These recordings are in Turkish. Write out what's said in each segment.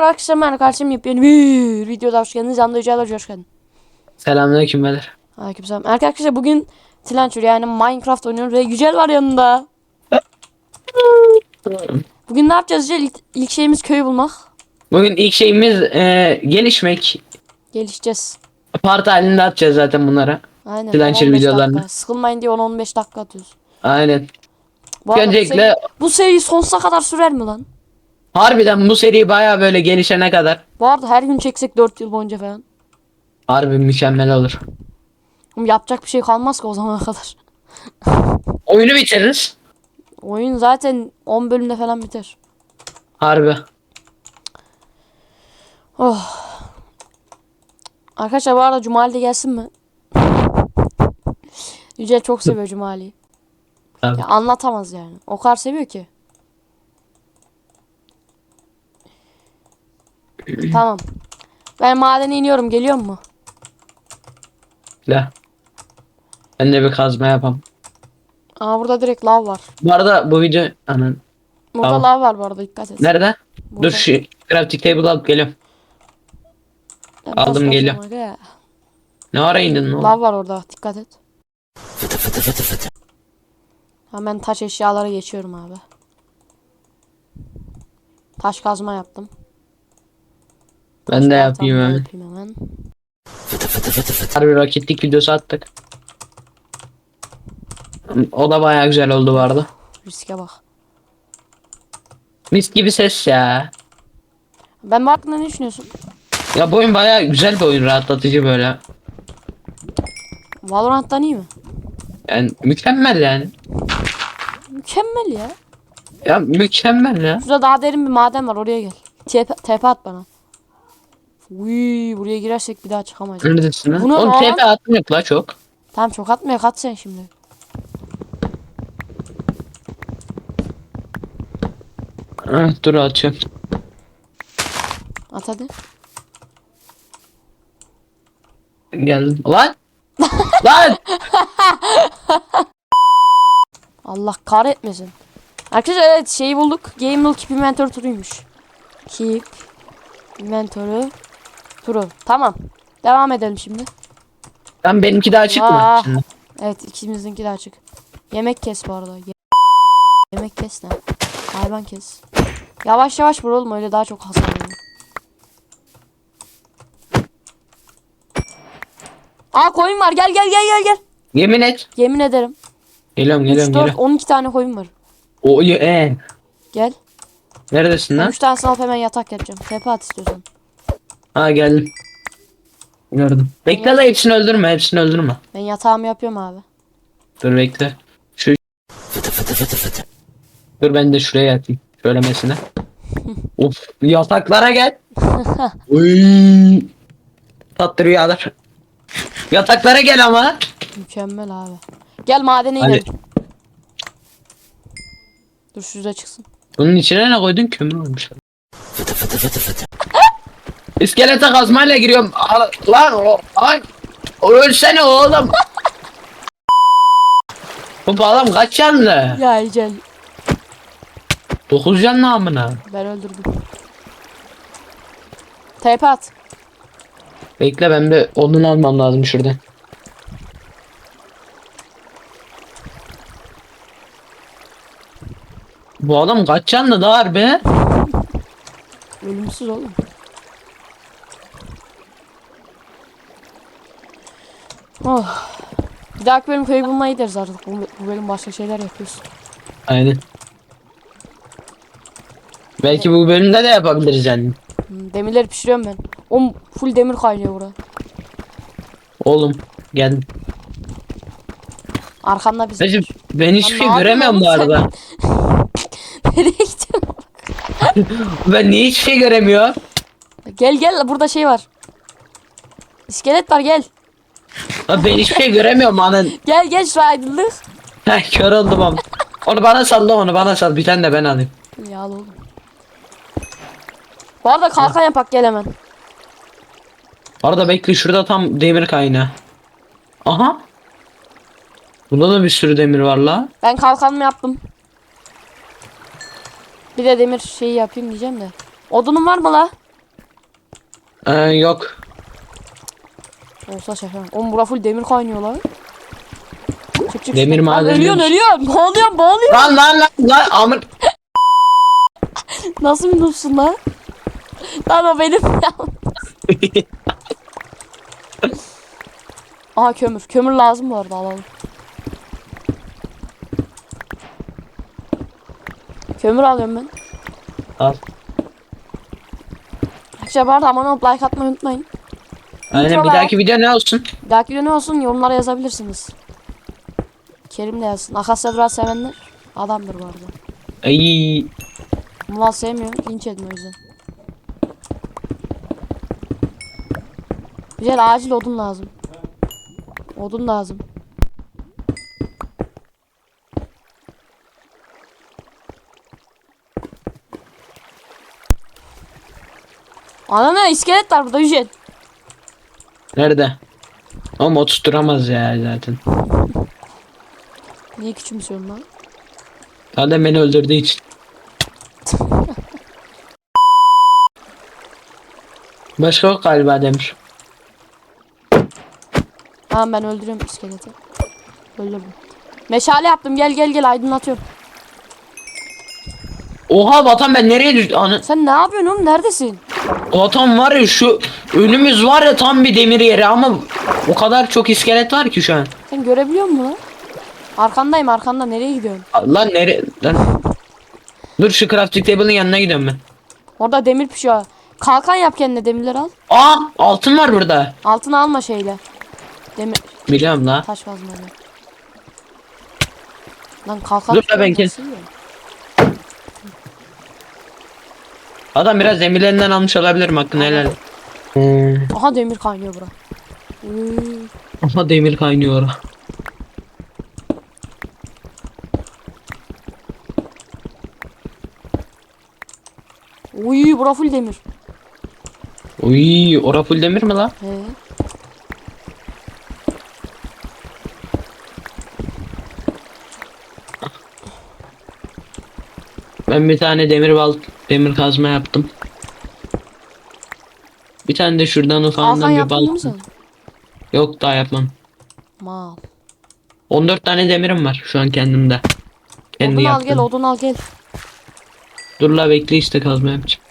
Merhaba arkadaşlar ben karşım bir videoda hoş geldiniz. Yanında Yücel Hoca hoş geldin. Selamünaleyküm beyler. Aleykümselam. Arkadaşlar bugün Tilançur yani Minecraft oynuyoruz ve Yücel var yanında. Bugün ne yapacağız Yücel? İlk, ilk şeyimiz köyü bulmak. Bugün ilk şeyimiz e, gelişmek. Gelişeceğiz. Part halinde atacağız zaten bunlara. Aynen. Tilançur 10-15 videolarını. dakika. Sıkılmayın diye 10-15 dakika atıyoruz. Aynen. Bu, Öncelikle seri, bu seri sonsuza kadar sürer mi lan? Harbiden bu seri baya böyle gelişene kadar Bu arada her gün çeksek 4 yıl boyunca falan. harbi mükemmel olur. Oğlum yapacak bir şey kalmaz ki o zamana kadar. Oyunu bitiririz. Oyun zaten 10 bölümde falan biter. Harbi. Oh. Arkadaşlar bu arada Cumali de gelsin mi? Yücel çok seviyor Cumali'yi. Tabii. Ya anlatamaz yani. O kadar seviyor ki. Tamam. Ben madene iniyorum. Geliyor mu? La. Ben de bir kazma yapam. Aa burada direkt lav var. Bu arada bu video anan. Burada lav var bu arada dikkat et. Nerede? Burada. Dur şu crafting table alıp geliyorum. Ben aldım, toz geliyor. kazıyorum aga. Ne ara indin lan? Lav var orada dikkat et. Hemen taş eşyalara geçiyorum abi. Taş kazma yaptım. Ben de yapayım hemen. yapayım hemen. Harbi raketlik videosu attık. O da baya güzel oldu bu arada. Riske bak. Mis gibi ses ya. Ben bu hakkında ne düşünüyorsun? Ya bu oyun baya güzel bir oyun rahatlatıcı böyle. Valorant'tan iyi mi? Yani mükemmel yani. Mükemmel ya. Ya mükemmel ya. Şurada daha derin bir maden var oraya gel. TP, TP at bana. Uy, buraya girersek bir daha çıkamayız. Neredesin lan? Bunu Oğlum alan- TP atmıyor la çok. Tamam çok atmaya kat sen şimdi. Ah, dur atıyorum. At hadi. Geldim. Lan! Lan! Allah kahretmesin. Arkadaşlar evet şeyi bulduk. Game Rule Keep Inventory turuymuş. Keep Inventory turu. Tamam. Devam edelim şimdi. Lan benimki daha açık mı? Aa. Şimdi. Evet ikimizinki de açık. Yemek kes bu arada. Ye- Yemek kes ne? Hayvan kes. Yavaş yavaş vur oğlum öyle daha çok hasar veriyor. Aa koyun var gel gel gel gel gel. Yemin et. Yemin ederim. Geliyorum 3, geliyorum 4, geliyorum. 12 tane koyun var. O ye- e. Gel. Neredesin lan? 3 tanesini alıp hemen yatak yapacağım. Tepe at istiyorsan. Ha geldim. Gördüm. Bekle la hepsini öldürme hepsini öldürme. Ben yatağımı yapıyorum abi. Dur bekle. Şu Dur ben de şuraya yatayım. Şöylemesine. of yataklara gel. Uy. Tatlı rüyalar. Yataklara gel ama. Mükemmel abi. Gel madene inelim. Dur şurada çıksın. Bunun içine ne koydun? Kömür olmuş. İskelete kazmayla giriyorum. Al- Lan o ay. Ölsene oğlum. Bu adam kaç canlı? Ya Ecel. 9 canlı amına. Ben öldürdüm. Tepe at. Bekle ben bir odun almam lazım şuradan. Bu adam kaç canlı da harbi? Ölümsüz oğlum. Oh. Bir dahaki bölüm köyü bulmaya gideriz artık. Bu, bu bölüm başka şeyler yapıyoruz. Aynen. Belki bu bölümde de yapabiliriz yani. Hmm, demirleri pişiriyorum ben. O full demir kaynıyor bura. Oğlum gel. Arkamda biz. Recep ben hiçbir şey ne göremiyorum bu yapıyorsun arada. Nereye gidiyorsun? Ben niye hiçbir şey göremiyorum? Gel gel burada şey var. İskelet var gel. Lan ben hiçbir şey göremiyorum anan. Gel gel şu aydınlık. Heh kör oldum ama. Onu bana salla onu bana sal. Bir tane de ben alayım. Ya oğlum. Bu arada kalkan yapak gel hemen. Arada bekle şurada tam demir kaynağı. Aha. Bunda da bir sürü demir var la. Ben kalkanımı yaptım. Bir de demir şeyi yapayım diyeceğim de. Odunun var mı la? Ee, yok. Olsa şaka. Oğlum bura full demir kaynıyor lan. Çık çık. Demir madeni Ölüyorsun ölüyorsun. Boğuluyorsun boğuluyorsun. Lan lan lan lan amır. Nasıl bir noobsun lan? Lan o benim. Aha kömür. Kömür lazım bu arada alalım. Kömür alıyorum ben. Al. Arkadaşlar bu arada abone olup like atmayı unutmayın. Aynen bir dahaki video ne olsun? Bir dahaki video ne olsun yorumlara yazabilirsiniz. Kerim de yazsın. Akasya Duran sevenler adamdır bu arada. Ay. Muval sevmiyor. Linç edin o yüzden. Güzel acil odun lazım. Odun lazım. Ana ne iskelet var burada Yücel. Nerede? Ama oturtamaz ya zaten. Niye küçümsüyorsun lan? Zaten beni öldürdüğü için. Başka yok galiba Demir. Tamam ben öldürüyorum iskeleti. Öldürdüm. Meşale yaptım gel gel gel aydınlatıyorum. Oha vatan ben nereye düştüm? Sen ne yapıyorsun oğlum neredesin? Vatan var ya şu önümüz var ya tam bir demir yeri ama o kadar çok iskelet var ki şu an. Sen görebiliyor musun lan? Arkandayım arkanda nereye gidiyorsun? Lan nereye? Lan. Dur şu crafting table'ın yanına gidiyorum ben. Orada demir pişiyor. Kalkan yap kendine demirleri al. Aa altın var burada. Altına alma şeyle. Demir Biliyorum la. taş kazmayla. Lan kalkan Dur ben kes- nasıl Adam biraz demirlerinden almış olabilirim hakkını helal. Hmm. Aha demir kaynıyor bura. Uy. Ama demir kaynıyor. Uy bura full demir. Uy, ora full demir mi la? He. Ben bir tane demir bal demir kazma yaptım. Bir tane de şuradan ufağından bir bal. Yok daha yapmam. Mal. 14 tane demirim var şu an kendimde. Kendi Odun al yaptım. gel odun al gel. Dur la bekle işte kazma yapacağım.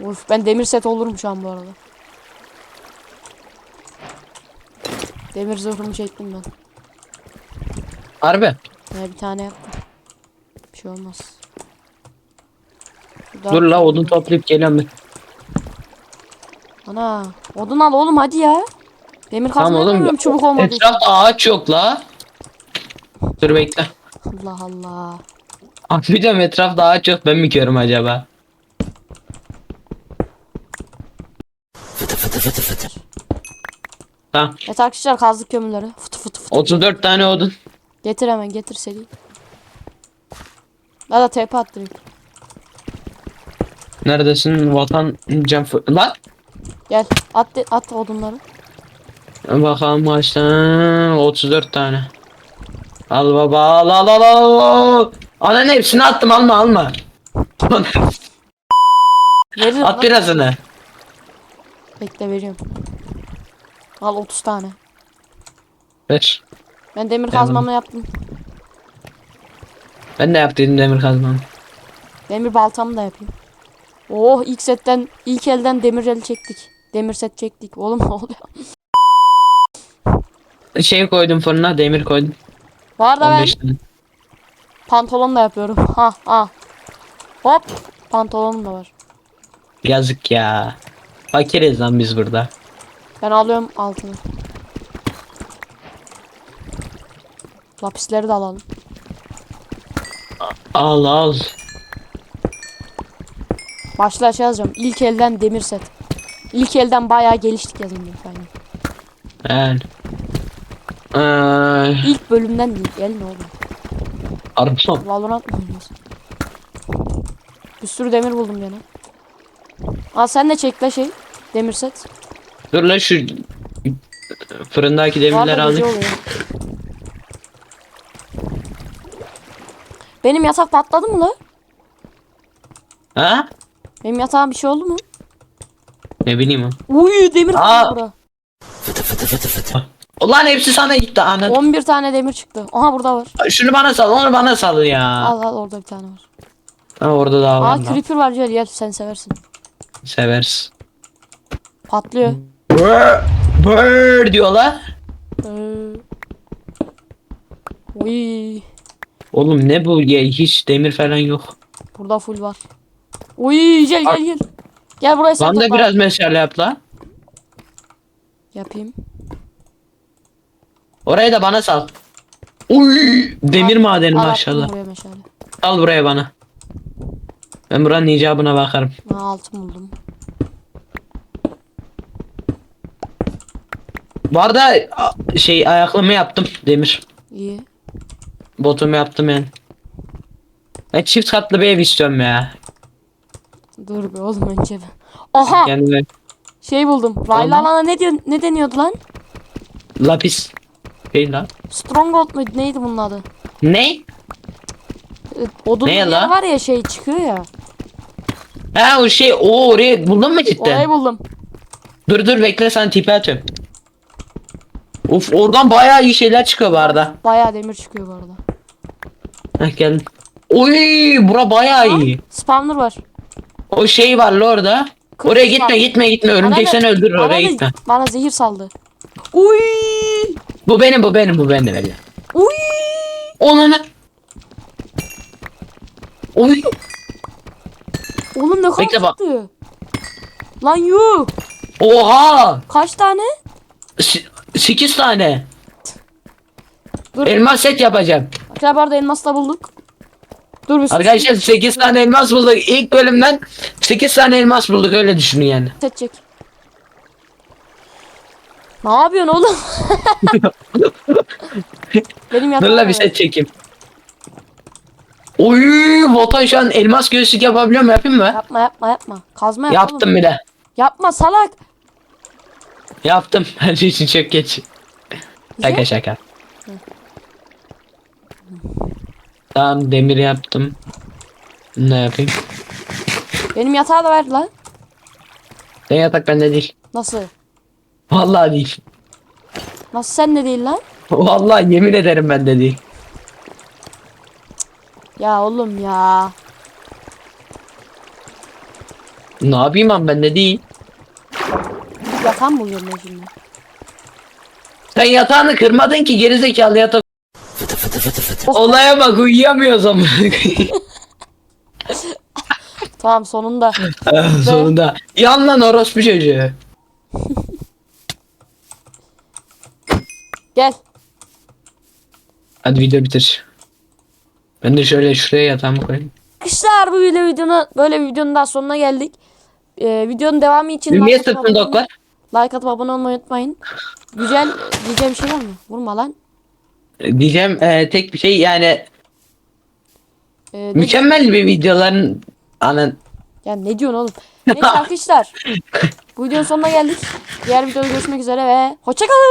Uf ben demir set olurum şu an bu arada. Demir zırhımı çektim ben. Harbi. Ya bir tane yaptım. Bir şey olmaz. Şurada- Dur la odun toplayıp geliyorum ben. Ana odun al oğlum hadi ya. Demir Tamam kazma oğlum. yapamıyorum çubuk olmadığı için. Etrafta ağaç yok la. Dur bekle. Allah Allah. Abi diyorum etrafta ağaç yok ben mi körüm acaba? Tamam. Evet arkadaşlar kazdık kömürleri. Fıtı fıtı fıtı. 34 tane odun. Getir hemen getir seri. Da tepe attırayım. Neredesin vatan fı- Lan. Gel at at odunları. Bakalım kaçtan 34 tane. Al baba al al al al. Ananın hepsini attım alma alma. Veririm At lan. birazını. Bekle veriyorum. Al 30 tane. Ver. Ben demir Tamam. kazmamı yaptım. Ben de yaptım demir kazmam. Demir baltamı da yapayım. Oh ilk setten ilk elden demir el çektik. Demir set çektik. Oğlum ne oluyor? Şey koydum fırına demir koydum. Bu arada ben 15 tane. pantolon da yapıyorum. Ha ha. Hop. Pantolonum da var. Yazık ya. Fakiriz lan biz burada. Ben alıyorum altını. Lapisleri de alalım. Al al. Başlığa şey yazacağım. İlk elden demir set. İlk elden bayağı geliştik yazayım lütfen. Yani. Eee, İlk bölümden değil. Gel ne oldu? arabam. Valorant mı oynuyorsun? Bir sürü demir buldum gene. Al sen de çek la şey. Demir set. Dur lan şu fırındaki demirleri alayım. Benim yatak patladı mı la? Ha? Benim yatağım bir şey oldu mu? Ne bileyim. Uy demir Aa. çıktı burada. Ulan hepsi sana gitti anladın. 11 tane demir çıktı. Aha burada var. Şunu bana sal, onu bana sal ya. Al al orada bir tane var. Ha, orada daha Aa var. lan. creeper var gel gel sen seversin. Severiz. Patlıyor. Brr, brr diyorlar. Ee. Uy. Oğlum ne bu ya hiç demir falan yok. Burada full var. Uy gel gel gel. Gel buraya sen Bana da topla. biraz meşale yap la. Yapayım. Orayı da bana sal. Uy, demir madeni Al, attım maşallah. buraya meşale. Al buraya bana. Ben buranın icabına bakarım. Ha, altın buldum. Bu arada a- şey ayaklama yaptım demir. İyi. Botumu yaptım yani. Ben çift katlı bir ev istiyorum ya. Dur be oğlum önce be. Aha Kendime şey buldum. Raylı alana ne diyor ne deniyordu lan? lapis. Şey lan. Stronghold muydu neydi bunun adı? Ne? Ee, Odun Ne lan? var ya şey çıkıyor ya. Ha o şey o oraya buldun mu cidden? Orayı buldum. Dur dur bekle sen tipi atıyorum. Of oradan bayağı iyi şeyler çıkıyor bu arada. Bayağı demir çıkıyor bu arada. Heh geldim. Oy bura bayağı iyi. Spawner var. O şey var la orada. Oraya var. gitme gitme gitme örümcek seni öldürür bana oraya da- gitme. Bana zehir saldı. Uy! Bu benim bu benim bu benim öyle. Uy! Onu ne? Oy Oğlum ne kadar Bekle bak. çıktı? Lan yuh! oha Kaç tane? 8 tane. Dur. Elmas set yapacağım. Arkadaşlar bu arada elmas da bulduk. Dur bir sus. Arkadaşlar 8 tane elmas bulduk. İlk bölümden 8 tane elmas bulduk öyle düşünün yani. Seçecek. Ne yapıyorsun oğlum? Benim Dur yatağım la bir set çekeyim. Oy Votan şu an elmas göğüslük yapabiliyor mu yapayım mı? Yapma yapma yapma. Kazma yap Yaptım oğlum. bile. Yapma salak. Yaptım. Her şey için çok geç. Şaka şaka. Tamam demir yaptım. Ne yapayım? Benim yatağı da ver lan. Sen yatak bende değil. Nasıl? Vallahi değil. Nasıl sen de değil lan? Vallahi yemin ederim bende değil. Ya oğlum ya. Ne yapayım ben bende değil. Bir yatağım buluyorum ben şimdi. Sen yatağını kırmadın ki gerizekalı yatak. Olaya bak uyuyamıyoruz ama. Tamam sonunda. Sonunda. Yan lan orospu çocuğu. Gel. Hadi video bitir. Ben de şöyle şuraya yatağımı koyayım. Arkadaşlar bu böyle videonun böyle bir videonun daha sonuna geldik. Ee, videonun devamı için Niye atıp sırtında ok var? like atıp abone olmayı unutmayın. Güzel diyeceğim şey var mı? Vurma lan. Diyeceğim e, tek bir şey yani Ee, ne- mükemmel bir videoların anan Ya ne diyorsun oğlum? Neyse arkadaşlar. bu videonun sonuna geldik. Diğer videoda görüşmek üzere ve hoşçakalın.